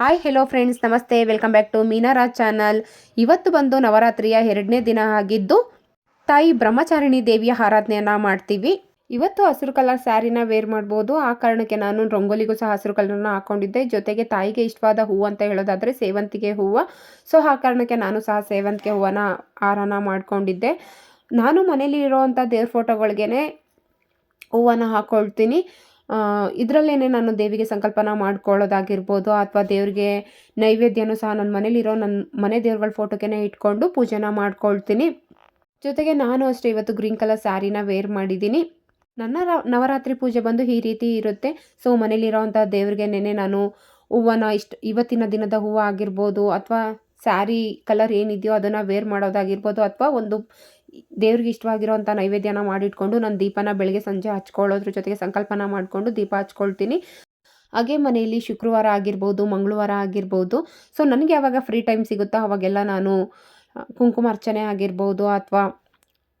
Hi hello friends ನಮಸ್ತೆ. Welcome back to Meenaraj channel ಇವತ್ತು ಬಂದು ನವರಾತ್ರಿಯ ಎರಡನೇ ದಿನ ಆಗಿದ್ದು, ತಾಯಿ ಬ್ರಹ್ಮಚಾರಿಣಿ ದೇವಿಯ ಆರಾಧನೆಯನ್ನು ಮಾಡ್ತೀವಿ. ಇವತ್ತು ಹಸಿರು ಕಲರ್ ಸ್ಯಾರಿನ ವೇರ್ ಮಾಡ್ಬೋದು. ಆ ಕಾರಣಕ್ಕೆ ನಾನು ರಂಗೋಲಿಗೂ ಸಹ ಹಸಿರು ಕಲರ್ನ ಹಾಕೊಂಡಿದ್ದೆ. ಜೊತೆಗೆ ತಾಯಿಗೆ ಇಷ್ಟವಾದ ಹೂವು ಅಂತ ಹೇಳೋದಾದರೆ ಸೇವಂತಿಗೆ ಹೂವು. ಸೊ ಆ ಕಾರಣಕ್ಕೆ ನಾನು ಸಹ ಸೇವಂತಿಗೆ ಹೂವನ ಹಾರನ ಮಾಡಿಕೊಂಡಿದ್ದೆ. ನಾನು ಮನೇಲಿ ಇರೋವಂಥ ದೇವ್ರ ಫೋಟೋಗಳಿಗೆ ಹೂವನ್ನು ಹಾಕ್ಕೊಳ್ತೀನಿ ಇದರಲ್ಲೇ ನಾನು ದೇವಿಗೆ ಸಂಕಲ್ಪನ ಮಾಡ್ಕೊಳ್ಳೋದಾಗಿರ್ಬೋದು ಅಥವಾ ದೇವ್ರಿಗೆ ನೈವೇದ್ಯನೂ ಸಹ ನನ್ನ ಮನೇಲಿರೋ ನನ್ನ ಮನೆ ದೇವ್ರಗಳ ಫೋಟೋಕೇನೆ ಇಟ್ಕೊಂಡು ಪೂಜೆನ ಮಾಡ್ಕೊಳ್ತೀನಿ. ಜೊತೆಗೆ ನಾನು ಅಷ್ಟೇ ಇವತ್ತು ಗ್ರೀನ್ ಕಲರ್ ಸ್ಯಾರಿನ ವೇರ್ ಮಾಡಿದ್ದೀನಿ. ನನ್ನ ನವರಾತ್ರಿ ಪೂಜೆ ಬಂದು ಈ ರೀತಿ ಇರುತ್ತೆ. ಸೊ ಮನೇಲಿರೋವಂಥ ದೇವ್ರಿಗೆ ನೆನೆ ನಾನು ಹೂವನ್ನ ಇಷ್ಟು, ಇವತ್ತಿನ ದಿನದ ಹೂವು ಆಗಿರ್ಬೋದು ಅಥವಾ ಸ್ಯಾರಿ ಕಲರ್ ಏನಿದೆಯೋ ಅದನ್ನು ವೇರ್ ಮಾಡೋದಾಗಿರ್ಬೋದು ಅಥವಾ ಒಂದು ದೇವ್ರಿಗೆ ಇಷ್ಟವಾಗಿರುವಂಥ ನೈವೇದ್ಯನ ಮಾಡಿಟ್ಕೊಂಡು ನಾನು ದೀಪನ ಬೆಳಗ್ಗೆ ಸಂಜೆ ಹಚ್ಕೊಳ್ಳೋದ್ರ ಜೊತೆಗೆ ಸಂಕಲ್ಪನ ಮಾಡಿಕೊಂಡು ದೀಪ ಹಚ್ಕೊಳ್ತೀನಿ. ಹಾಗೆ ಮನೆಯಲ್ಲಿ ಶುಕ್ರವಾರ ಆಗಿರ್ಬೋದು, ಮಂಗಳವಾರ ಆಗಿರ್ಬೋದು. ಸೊ ನನಗೆ ಯಾವಾಗ ಫ್ರೀ ಟೈಮ್ ಸಿಗುತ್ತೋ ಅವಾಗೆಲ್ಲ ನಾನು ಕುಂಕುಮ ಅರ್ಚನೆ ಆಗಿರ್ಬೋದು ಅಥವಾ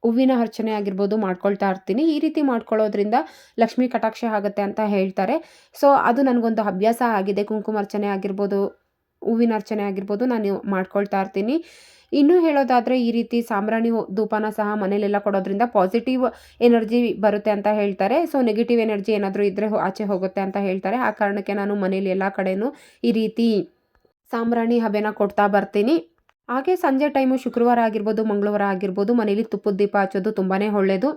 ಹೂವಿನ ಅರ್ಚನೆ ಆಗಿರ್ಬೋದು ಮಾಡ್ಕೊಳ್ತಾ ಇರ್ತೀನಿ. ಈ ರೀತಿ ಮಾಡ್ಕೊಳ್ಳೋದ್ರಿಂದ ಲಕ್ಷ್ಮೀ ಕಟಾಕ್ಷ ಆಗುತ್ತೆ ಅಂತ ಹೇಳ್ತಾರೆ. ಸೊ ಅದು ನನಗೊಂದು ಅಭ್ಯಾಸ ಆಗಿದೆ. ಕುಂಕುಮ ಅರ್ಚನೆ ಆಗಿರ್ಬೋದು ಹೂವಿನ ಅರ್ಚನೆ ಆಗಿರ್ಬೋದು, ನಾನು ಮಾಡ್ಕೊಳ್ತಾ ಇರ್ತೀನಿ. ಇನ್ನೂ ಹೇಳೋದಾದರೆ, ಈ ರೀತಿ ಸಾಂಬ್ರಾಣಿ ಧೂಪನ ಸಹ ಮನೇಲೆಲ್ಲ ಕೊಡೋದ್ರಿಂದ ಪಾಸಿಟಿವ್ ಎನರ್ಜಿ ಬರುತ್ತೆ ಅಂತ ಹೇಳ್ತಾರೆ. ಸೊ ನೆಗೆಟಿವ್ ಎನರ್ಜಿ ಏನಾದರೂ ಇದ್ದರೆ ಆಚೆ ಹೋಗುತ್ತೆ ಅಂತ ಹೇಳ್ತಾರೆ. ಆ ಕಾರಣಕ್ಕೆ ನಾನು ಮನೇಲಿ ಎಲ್ಲ ಕಡೆಯೂ ಈ ರೀತಿ ಸಾಂಬ್ರಾಣಿ ಹಬೆನ ಕೊಡ್ತಾ ಬರ್ತೀನಿ. ಹಾಗೆ ಸಂಜೆ ಟೈಮು ಶುಕ್ರವಾರ ಆಗಿರ್ಬೋದು, ಮಂಗಳವಾರ ಆಗಿರ್ಬೋದು, ಮನೇಲಿ ತುಪ್ಪದ ದೀಪ ಹಚ್ಚೋದು ತುಂಬಾ ಒಳ್ಳೆಯದು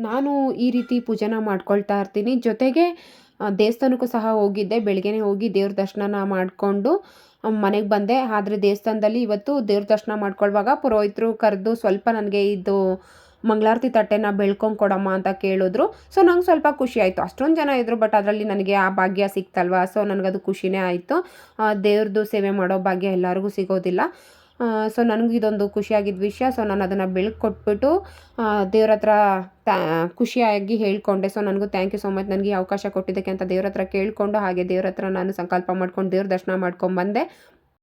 ನಾನು ಈ ರೀತಿ ಪೂಜೆನ ಮಾಡ್ಕೊಳ್ತಾ ಇರ್ತೀನಿ. ಜೊತೆಗೆ ದೇವಸ್ಥಾನಕ್ಕೂ ಸಹ ಹೋಗಿದ್ದೆ. ಬೆಳಗ್ಗೆನೇ ಹೋಗಿ ದೇವ್ರ ದರ್ಶನ ಮಾಡಿಕೊಂಡು ಮನೆಗೆ ಬಂದೆ. ಆದರೆ ದೇವಸ್ಥಾನದಲ್ಲಿ ಇವತ್ತು ದೇವ್ರ ದರ್ಶನ ಮಾಡ್ಕೊಳ್ಳುವಾಗ ಪುರೋಹಿತರು ಕರೆದು ಸ್ವಲ್ಪ ನನಗೆ ಇದು ಮಂಗಳಾರತಿ ತಟ್ಟೆನ ಬೆಳ್ಕೊಂಡು ಕೊಡಮ್ಮ ಅಂತ ಕೇಳಿದ್ರು. ಸೊ, ನಂಗೆ ಸ್ವಲ್ಪ ಖುಷಿ ಆಯಿತು. ಅಷ್ಟೊಂದು ಜನ ಇದ್ದರು ಬಟ್ ಅದರಲ್ಲಿ ನನಗೆ ಆ ಭಾಗ್ಯ ಸಿಕ್ತಲ್ವ? ಸೊ, ನನಗದು ಖುಷಿನೇ ಆಯಿತು. ದೇವ್ರದ್ದು ಸೇವೆ ಮಾಡೋ ಭಾಗ್ಯ ಎಲ್ಲರಿಗೂ ಸಿಗೋದಿಲ್ಲ. ಸೊ ನನಗೂ ಇದೊಂದು ಖುಷಿಯಾಗಿದ್ದ ವಿಷಯ. ಸೊ ನಾನು ಅದನ್ನು ಬೆಳಕು ಕೊಟ್ಬಿಟ್ಟು ದೇವ್ರ ಹತ್ರ ಖುಷಿಯಾಗಿ ಹೇಳ್ಕೊಂಡೆ. ಸೊ ನನಗೂ ಥ್ಯಾಂಕ್ ಯು ಸೊ ಮಚ್ ನನಗೆ ಅವಕಾಶ ಕೊಟ್ಟಿದ್ದಕ್ಕೆ ಅಂತ ದೇವ್ರ ಹತ್ರ ಕೇಳಿಕೊಂಡು, ಹಾಗೆ ದೇವ್ರ ಹತ್ರ ನಾನು ಸಂಕಲ್ಪ ಮಾಡ್ಕೊಂಡು, ದೇವ್ರ ದರ್ಶನ ಮಾಡ್ಕೊಂಡ್ಬಂದೆ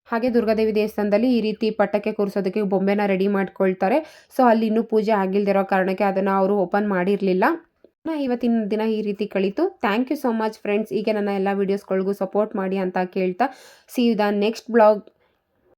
ಹಾಗೆ ದುರ್ಗಾದೇವಿ ದೇವಸ್ಥಾನದಲ್ಲಿ ಈ ರೀತಿ ಪಟ್ಟಕ್ಕೆ ಕೂರಿಸೋದಕ್ಕೆ ಬೊಂಬೆನ ರೆಡಿ ಮಾಡ್ಕೊಳ್ತಾರೆ. ಸೊ ಅಲ್ಲಿ ಇನ್ನೂ ಪೂಜೆ ಆಗಿಲ್ಲದಿರೋ ಕಾರಣಕ್ಕೆ ಅದನ್ನು ಅವರು ಓಪನ್ ಮಾಡಿರಲಿಲ್ಲ. ಇವತ್ತಿನ ದಿನ ಈ ರೀತಿ ಕಳೀತು. Thank you so much friends ಹೀಗೆ ನನ್ನ ಎಲ್ಲ ವೀಡಿಯೋಸ್ಗಳಿಗೂ ಸಪೋರ್ಟ್ ಮಾಡಿ ಅಂತ ಕೇಳ್ತಾ ಸಿ ದ ನೆಕ್ಸ್ಟ್ ಬ್ಲಾಗ್